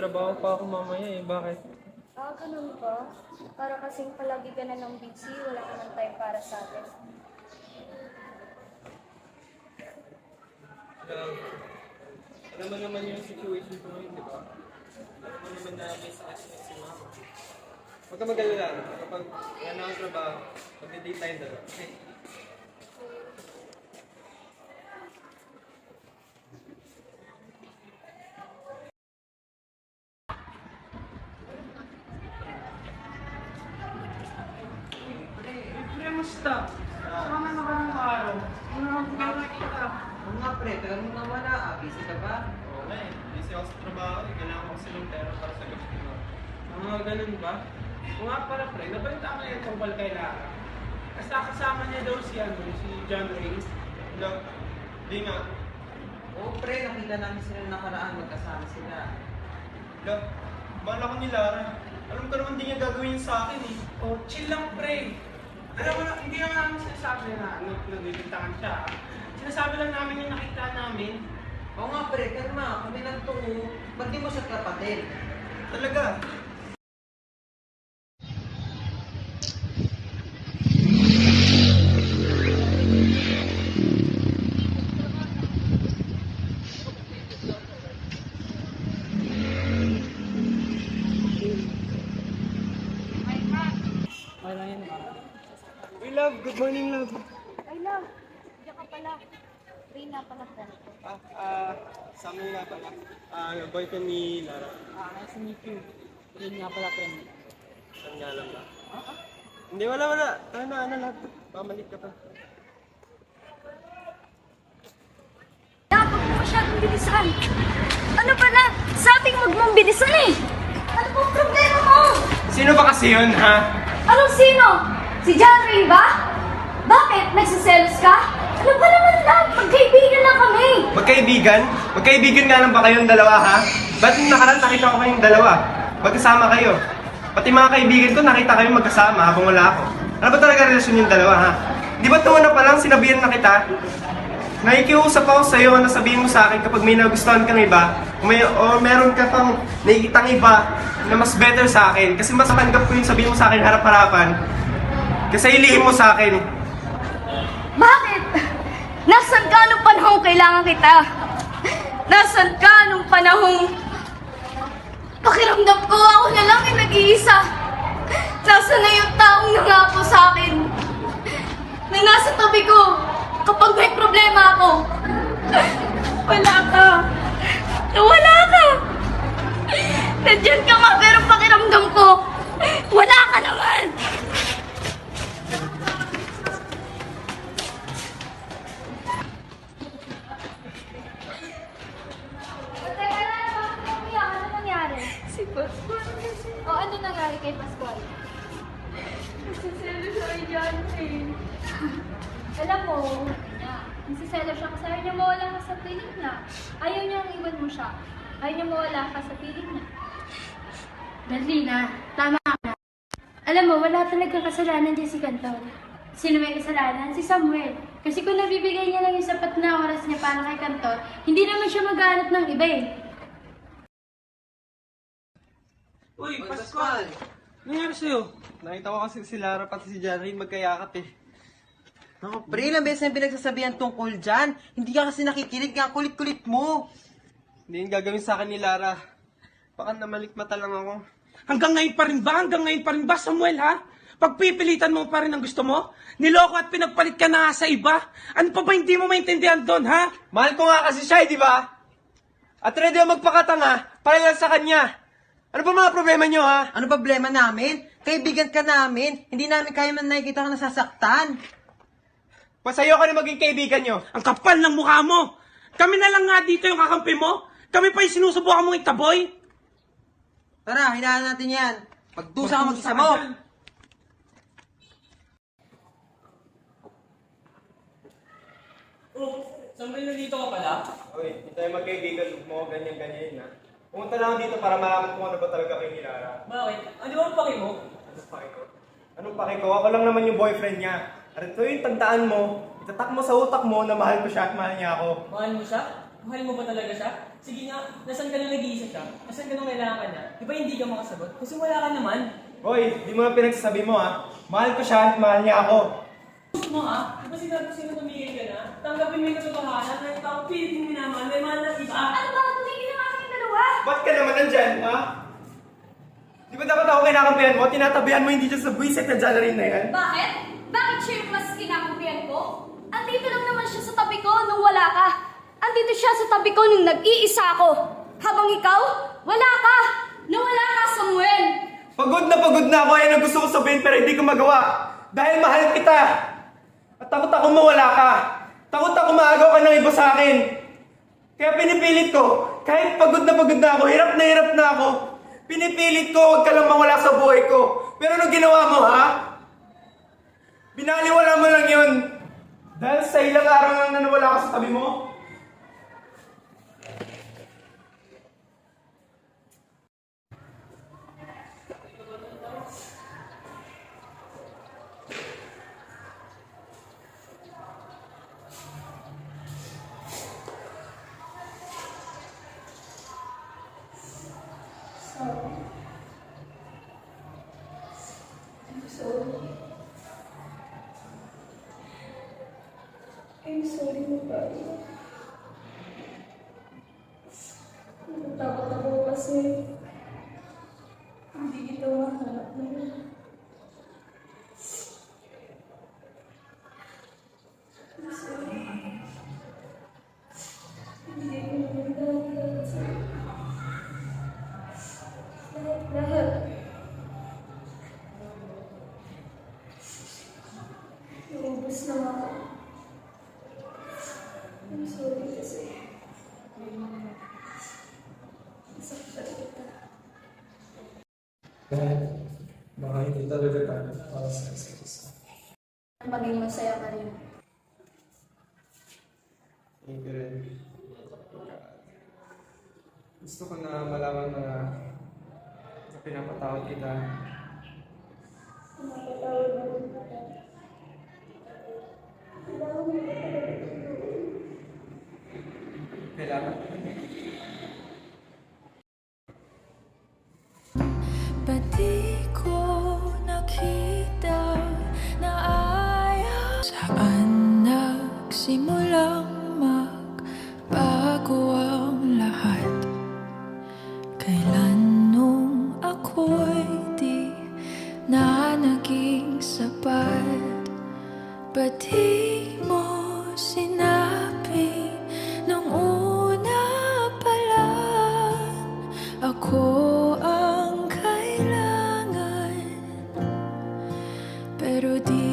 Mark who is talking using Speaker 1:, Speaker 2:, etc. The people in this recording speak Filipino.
Speaker 1: trabaho pa ako mamaya eh. Bakit?
Speaker 2: Ah, ganun ba? Para kasing palagi ka na ng busy, wala ka ng time para sa atin.
Speaker 1: Alam, alam mo naman yung situation ko ngayon, di ba? Alam mo naman na may sakit na si mama. Huwag ka mag-alala. Kapag yan na ang trabaho, mag-date tayo dalawa.
Speaker 3: Musta? Saan na naman ang araw? Ano ang nakikita?
Speaker 4: Oo nga pre, tagal mo naman na. Ah, busy ka ba?
Speaker 1: Oo nga eh. Busy ako sa trabaho. eh. Kailangan ko kasi ng pera para sa gusto ko.
Speaker 3: Ah, ganun ba? O nga pala pre, nabalita ko yung tungkol kay Lara. Kasi kasama niya daw si, ano, si John Ray.
Speaker 1: Hello? Di nga.
Speaker 4: Oo pre, nakita namin sila nakaraan. Magkasama sila.
Speaker 1: Hello? Bala ko ni Lara. Alam ko naman di niya gagawin yun sa akin eh.
Speaker 3: Oh, chill lang pre. Alam mo hindi naman namin sinasabi na ano, nagbibintangan siya. ah. Sinasabi lang namin yung nakita namin.
Speaker 4: Oo nga pre, kalma. Kami lang to. Ba't di mo siya kapatid?
Speaker 1: Talaga? Uy, love. Good morning, love.
Speaker 2: Ay, love. Diyan ka pala. Rina pala ko.
Speaker 1: Ah, ah, sa amin nga pala. Ah, boyfriend ni Lara.
Speaker 3: Ah, nice to meet you. Yun nga pala friend.
Speaker 1: Saan nga lang ba? Hindi, wala, wala. Ano na, ano lahat. Pamalik ka pa.
Speaker 2: Dapat mo masyadong bilisan. Ano na? Sabing wag mong bilisan eh. Ano bang problema mo?
Speaker 1: Sino ba kasi yun, ha?
Speaker 2: Anong sino? Si John Ray ba? Bakit? Nagsiselos ka? Ano ba naman lang? Magkaibigan lang kami.
Speaker 1: Magkaibigan? Magkaibigan nga lang ba kayong dalawa, ha? Ba't nung nakaraan nakita ko kayong dalawa? Magkasama kayo. Pati mga kaibigan ko nakita kayo magkasama habang wala ako. Ano ba talaga relasyon yung dalawa, ha? Di ba tuwa na pa lang sinabihan na kita? Nakikiusap ako sa'yo na sabihin mo sa akin kapag may nagustuhan kang iba o, may, o meron ka pang nakikitang iba na mas better sa akin kasi mas matanggap ko yung sabihin mo sa akin harap-harapan kasi ilihim mo sa akin.
Speaker 2: Bakit? Nasaan ka nung panahong kailangan kita? Nasaan ka nung panahong pakiramdam ko ako na lang yung nag-iisa? Nasaan na yung taong nangako sa akin? Na nasa tabi ko kapag may problema ako. Wala kay Pascual? Nagsiselo siya kay John Ray. Alam mo, nagsiselo siya kasi ayaw niya mawala ka sa piling niya. Ayaw niyang iwan mo siya. Ayaw niya mawala ka sa piling niya.
Speaker 5: Darlina, tama ka na. Alam mo, wala talagang kasalanan din si Cantor. Sino may kasalanan? Si Samuel. Kasi kung nabibigay niya lang yung sapat na oras niya para kay Cantor, hindi naman siya maghanap ng iba eh.
Speaker 3: Uy,
Speaker 4: Oy,
Speaker 3: Pascual! Nangyari sa'yo?
Speaker 1: Nakita ko kasi si Lara pati si Janry magkayakap eh.
Speaker 4: Naku pre, ilang beses na pinagsasabihan tungkol dyan. Hindi ka kasi nakikinig nga kulit-kulit mo.
Speaker 1: Hindi yung gagawin sa akin ni Lara. Baka namalikmata lang ako.
Speaker 3: Hanggang ngayon pa rin ba? Hanggang ngayon pa rin ba, Samuel, ha? Pagpipilitan mo pa rin ang gusto mo? Niloko at pinagpalit ka na nga sa iba? Ano pa ba hindi mo maintindihan doon, ha?
Speaker 1: Mahal ko nga kasi siya, eh, di ba? At ready ako magpakatanga para lang sa kanya. Ano ba mga problema nyo, ha?
Speaker 4: Ano problema namin? Kaibigan ka namin. Hindi namin kaya man nakikita ka nasasaktan.
Speaker 1: Pasayo ka na maging kaibigan nyo.
Speaker 3: Ang kapal ng mukha mo! Kami na lang nga dito yung kakampi mo? Kami pa yung sinusubukan mong itaboy?
Speaker 4: Tara, hinaan natin yan. Pagdusa ka mag-isa mo.
Speaker 1: Oh, Samuel, nandito ka pala? Uy, hindi tayo magkaibigan mo, ganyan-ganyan, ha? Pumunta lang ako dito para malaman kung ano ba talaga kay ni Lara.
Speaker 6: Bakit? Ano ba ang paki mo?
Speaker 1: Anong pake ko? Anong pake ko? Ako lang naman yung boyfriend niya. At ito yung tandaan mo, itatak mo sa utak mo na mahal ko siya at mahal niya ako.
Speaker 6: Mahal mo siya? Mahal mo ba talaga siya? Sige nga, nasan ka na nag-iisa siya? Nasan ka nang kailangan niya? Di ba hindi ka makasagot? Kasi wala ka naman.
Speaker 1: Hoy, di mo na pinagsasabi mo ha. Mahal ko siya at mahal niya ako.
Speaker 6: Mo ah, di ba sinabi ko sino tumigil ka na? Tanggapin mo yung katotohanan na yung taong pilit mo minamahal, may mahal na iba.
Speaker 2: Ano ba? Ang!
Speaker 1: Ba't ka naman nandyan, ha? Di ba dapat ako kinakampihan mo? Tinatabihan mo hindi dyan sa buwisit na dyan rin na yan?
Speaker 2: Bakit? Bakit siya yung mas kinakampihan ko? Andito lang naman siya sa tabi ko nung wala ka. Andito siya sa tabi ko nung nag-iisa ako. Habang ikaw, wala ka. Nawala ka, Samuel.
Speaker 1: Pagod na pagod na ako, yan ang gusto ko sabihin pero hindi ko magawa. Dahil mahal kita. At takot ako mawala ka. Takot ako maagaw ka ng iba sa akin. Kaya pinipilit ko, kahit pagod na pagod na ako, hirap na hirap na ako, pinipilit ko, huwag ka lang mawala sa buhay ko. Pero anong ginawa mo, ha? Binaliwala mo lang yun. Dahil sa ilang araw lang na nawala ako sa tabi mo,
Speaker 7: Natakot ako kasi hindi kita mahanap. I'm
Speaker 1: Dahil baka hindi talaga tayo para sa isa't isa.
Speaker 2: Maging masaya ka rin.
Speaker 1: Thank you rin. Gusto ko na malaman na, na pinapatawad kita.
Speaker 7: Napatawad mo rin kita. Kailangan mo?
Speaker 1: Kailangan.
Speaker 8: Ba't ko nakita na ayaw? Saan nagsimulang melody